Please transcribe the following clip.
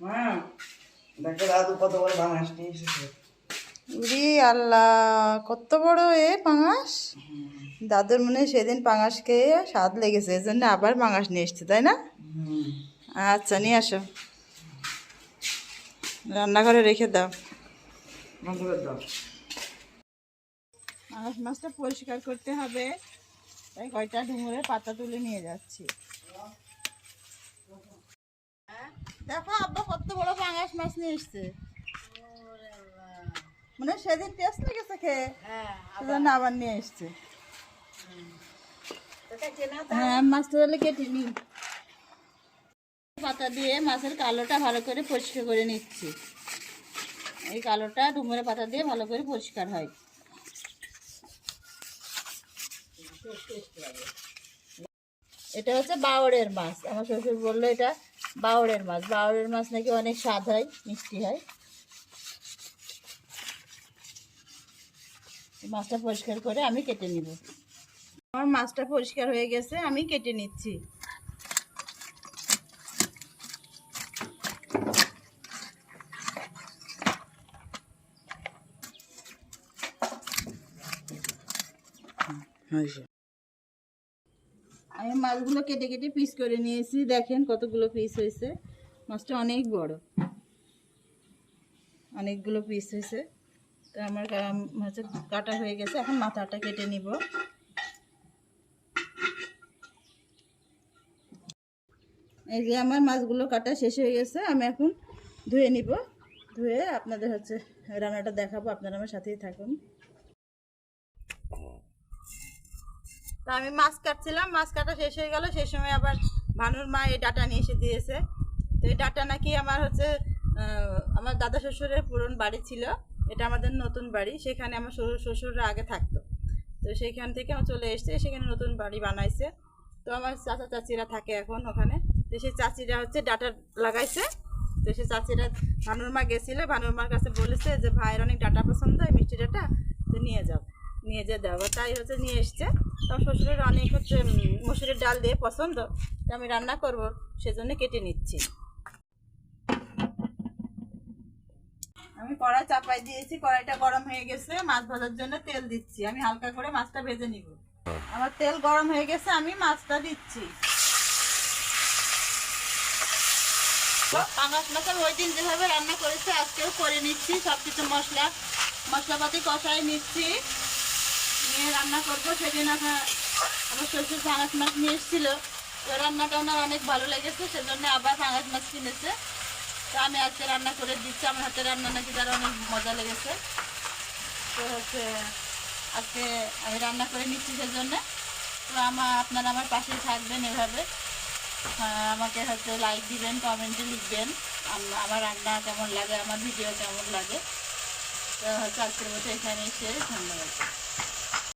মা দেখো দাদু কত বড় বাংলাদেশ নিয়ে এসেছে। উরি আল্লাহ কত বড় এ পাঙাশ? দাদুর মনে হয় সেদিন পাঙাশ খেয়ে স্বাদ লেগেছে এই জন্য আবার পাঙাশ নিয়ে এসছে তাই না? আচ্ছা নিয়ে আসো। রান্নাঘরে রেখে দাও। দাও। পাঙাশ মাছটা পরিষ্কার করতে হবে। তাই কয়টা ডুমুরের পাতা তুলে নিয়ে যাচ্ছি। দেখো আব্বা কত বড় পাঙাশ মাছ নিয়ে এসছে। মানে সেদিন টেস্ট লেগেছে খেয়ে, সেজন্য আবার নিয়ে এসছে। হ্যাঁ মাছটা তাহলে কেটে পাতা দিয়ে মাছের কালোটা ভালো করে পরিষ্কার করে নিচ্ছি। এই কালোটা ডুমুরের পাতা দিয়ে ভালো করে পরিষ্কার হয়। এটা হচ্ছে বাওড়ের মাছ। আমার শ্বশুর বলল এটা বাওড়ের মাছ। বাউরের মাছ নাকি অনেক স্বাদ হয়, মিষ্টি হয়। মাছটা পরিষ্কার করে আমি কেটে নিব। আমার মাছটা পরিষ্কার হয়ে গেছে, আমি কেটে নিচ্ছি। আমি মাছগুলো কেটে কেটে পিস করে নিয়েছি। দেখেন কতগুলো পিস হয়েছে। মাছটা অনেক বড়। অনেকগুলো পিস হয়েছে। তো আমার হচ্ছে কাটা হয়ে গেছে। এখন মাথাটা কেটে নিব। এই যে আমার মাছগুলো কাটা শেষ হয়ে গেছে। আমি এখন ধুয়ে নিব। ধুয়ে আপনাদের হচ্ছে রান্নাটা দেখাবো। আপনারা আমার সাথেই থাকুন। তা আমি মাছ কাটছিলাম মাছ কাটা শেষ হয়ে গেল, সেই সময় আবার ভানুর মা এই ডাটা নিয়ে এসে দিয়েছে। তো এই ডাটা নাকি আমার হচ্ছে আমার দাদা শ্বশুরের পুরন বাড়ি ছিল, এটা আমাদের নতুন বাড়ি, সেখানে আমার শ্বশুর শ্বশুররা আগে থাকতো। তো সেইখান থেকে আমার চলে এসছে, সেখানে নতুন বাড়ি বানাইছে। তো আমার চাচা চাচিরা থাকে এখন ওখানে। তো সেই চাচিরা হচ্ছে ডাটা লাগাইছে। তো সেই চাচিরা ভানুর মা গেছিল, ভানুর মার কাছে বলেছে যে, ভাইয়ের অনেক ডাটা পছন্দ হয়, মিষ্টি ডাটা তো নিয়ে যাও। নিয়ে যেয়ে দেবো তাই হচ্ছে নিয়ে এসছে। তো আমার শ্বশুরের অনেক হচ্ছে মসুরের ডাল দিয়ে পছন্দ, তো আমি রান্না করব, সেজন্য কেটে নিচ্ছি। আমি কড়াই চাপাই দিয়েছি, কড়াইটা গরম হয়ে গেছে, মাছ ভাজার জন্য তেল দিচ্ছি। আমি হালকা করে মাছটা ভেজে নিব। আমার তেল গরম হয়ে গেছে, আমি মাছটা দিচ্ছি। পাঙাশ মাছের ওই দিন যেভাবে রান্না করেছে, আজকেও করে নিচ্ছি সব কিছু মশলা, মশলাপাতি কষাই নিচ্ছি। নিয়ে রান্না করব, সেদিন আমার আমার শ্বশুর পাঙাশ মাছ নিয়ে এসেছিল। তো রান্নাটা ওনার অনেক ভালো লেগেছে, সেজন্য আবার পাঙাশ মাছ কিনেছে। তো আমি আজকে রান্না করে দিচ্ছি, আমার হাতে রান্না নাকি তার অনেক মজা লেগেছে। তো হচ্ছে, আজকে আমি রান্না করে নিচ্ছি সেজন্য। তো আমার, আপনারা আমার পাশেই থাকবেন এভাবে। আমাকে হচ্ছে লাইক দিবেন কমেন্টে লিখবেন। আমার রান্না কেমন লাগে, আমার ভিডিও কেমন লাগে। তো হচ্ছে আজকের মতো এখানেই শেষ, ধন্যবাদ।